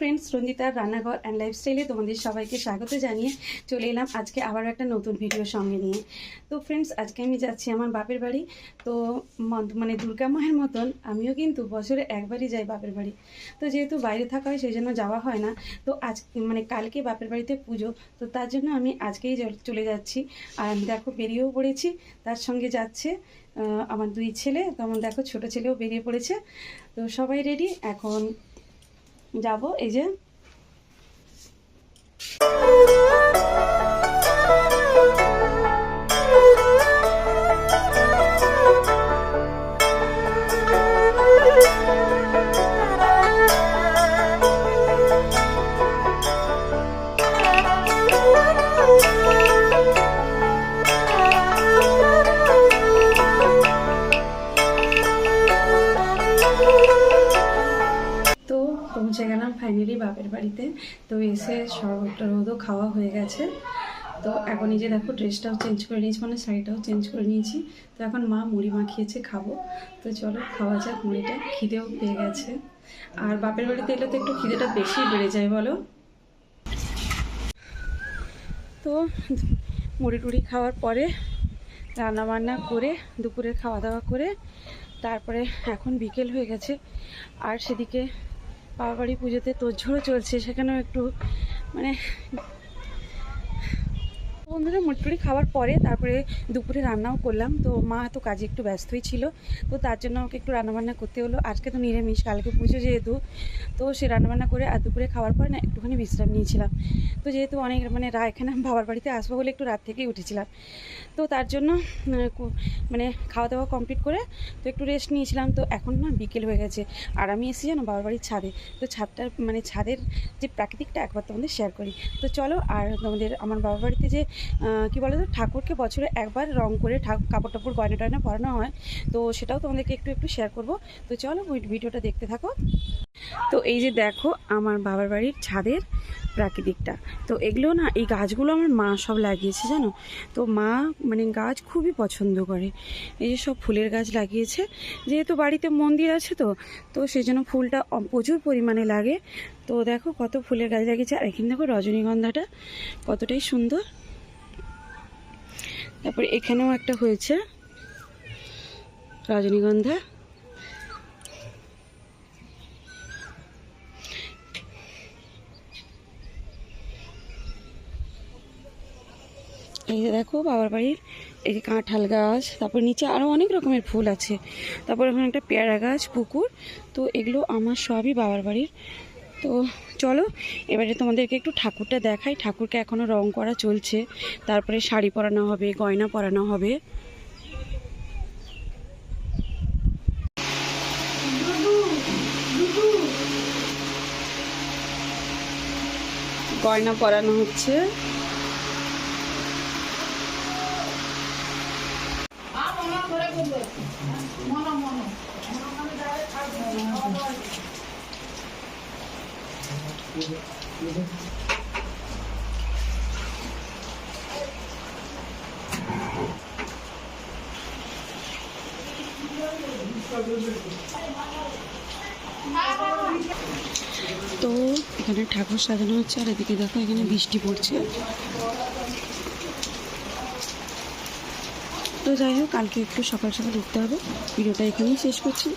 Friends রঞ্জিতার রান্নাঘর and লাইফস্টাইলে তোমাদের সবাইকে স্বাগত জানিয়ে চলে এলাম আজকে আবার একটা নতুন ভিডিও সঙ্গে নিয়ে। তো ফ্রেন্ডস আজকে আমি যাচ্ছি আমার বাপের বাড়ি। তো মন- দুর্গা মায়ের মতন আমিও কিন্তু বছরে একবারই যাই বাপের বাড়ি। তো যেহেতু বাইরে থাকা হয়, সেই জন্য যাওয়া হয় না। তো আজ মানে কালকে বাপের বাড়িতে পুজো। তো তার জন্য আমি আজকেই চল- যাচ্ছি। আর আমি দেখো বেরিয়েও পড়েছি। তার সঙ্গে যাচ্ছে আমার দুই ছেলে। তেমন দেখো ছোট ছেলেও বেরিয়ে পড়েছে। তো সবাই রেডি এখন যাব এই যে গেলাম ফাইনালি বাপের বাড়িতে। তো এসে শরবত রোদও খাওয়া হয়ে গেছে। তো এখন এই যে দেখো ড্রেসটাও চেঞ্জ করে নিয়েছি মানে শাড়িটাও চেঞ্জ করে নিয়েছি। তো এখন মা মুড়ি মাখিয়েছে, খাব। তো চলো খাওয়া যাক, মুড়িটা খিদেও পেয়ে গেছে। আর বাপের বাড়িতে এলে তো একটু খিদেটা বেশি বেড়ে যায়, বলো? তো মুড়ি টুড়ি খাওয়ার পরে রান্না বান্না করে দুপুরে খাওয়া দাওয়া করে, তারপরে এখন বিকেল হয়ে গেছে। আর সেদিকে বাবা বাড়ি পুজোতে তোড়ঝোড়ও চলছে, সেখানেও একটু মানে বন্ধুরা মুটপুরি খাওয়ার পরে তারপরে দুপুরে রান্নাও করলাম, তো মা তো কাজে একটু ব্যস্তই ছিল, তো তার জন্য আমাকে একটু রান্নাবান্না করতে হলো, আজকে তো নিরামিষ, কালকে পুজো যেহেতু, তো সে রান্নাবান্না করে আর দুপুরে খাওয়ার পর না একটুখানি বিশ্রাম নিয়েছিলাম, তো যেহেতু অনেক মানে রা, এখানে বাবার বাড়িতে আসব বলে একটু রাত থেকেই উঠেছিলাম, তো তার জন্য মানে খাওয়া দাওয়া কমপ্লিট করে তো একটু রেস্ট নিয়েছিলাম। তো এখন না বিকেল হয়ে গেছে। আর আমি এসেছি জানো বাবার বাড়ির ছাদে। তো ছাদটার মানে ছাদের যে প্রাকৃতিকটা একবার তোমাদের শেয়ার করি। তো চলো আর তোমাদের আমার বাবার বাড়িতে যে কি বলো তো, ঠাকুরকে বছরে একবার রং করে ঠাকুর কাপড় টাপড় গয়না টয়না পরানো হয়, তো সেটাও তোমাদেরকে একটু একটু শেয়ার করব। তো চলো ভিডিওটা দেখতে থাকো। তো এই যে দেখো আমার বাবার বাড়ির ছাদের প্রাকৃতিকটা। তো এগুলো না, এই গাছগুলো আমার মা সব লাগিয়েছে, জানো? তো মা মানে গাছ খুবই পছন্দ করে। এই যে সব ফুলের গাছ লাগিয়েছে, যেহেতু বাড়িতে মন্দির আছে তো তো সেই জন্য ফুলটা প্রচুর পরিমাণে লাগে। তো দেখো কত ফুলের গাছ লাগিয়েছে, আর এখানে দেখো রজনীগন্ধাটা কতটাই সুন্দর। তারপরে এখানেও একটা হয়েছে রজনীগন্ধা। এই যে দেখো বাবার বাড়ির, এই যে কাঁঠাল গাছ, তারপর নিচে আরও অনেক রকমের ফুল আছে। তারপর ওখানে একটা পেয়ারা গাছ, পুকুর, তো এগুলো আমার সবই বাবার বাড়ির। তো চলো, এবারে তোমাদেরকে একটু ঠাকুরটা দেখাই। ঠাকুরকে এখনও রং করা চলছে। তারপরে শাড়ি পরানো হবে, গয়না পরানো হবে। গয়না পরানো হচ্ছে। তো এখানে ঠাকুর সাজানো হচ্ছে আর এদিকে দেখো এখানে বৃষ্টি পড়ছে। তো যাই হোক কালকে একটু সকাল সকাল উঠতে হবে। ভিডিওটা এখানেই শেষ করছি।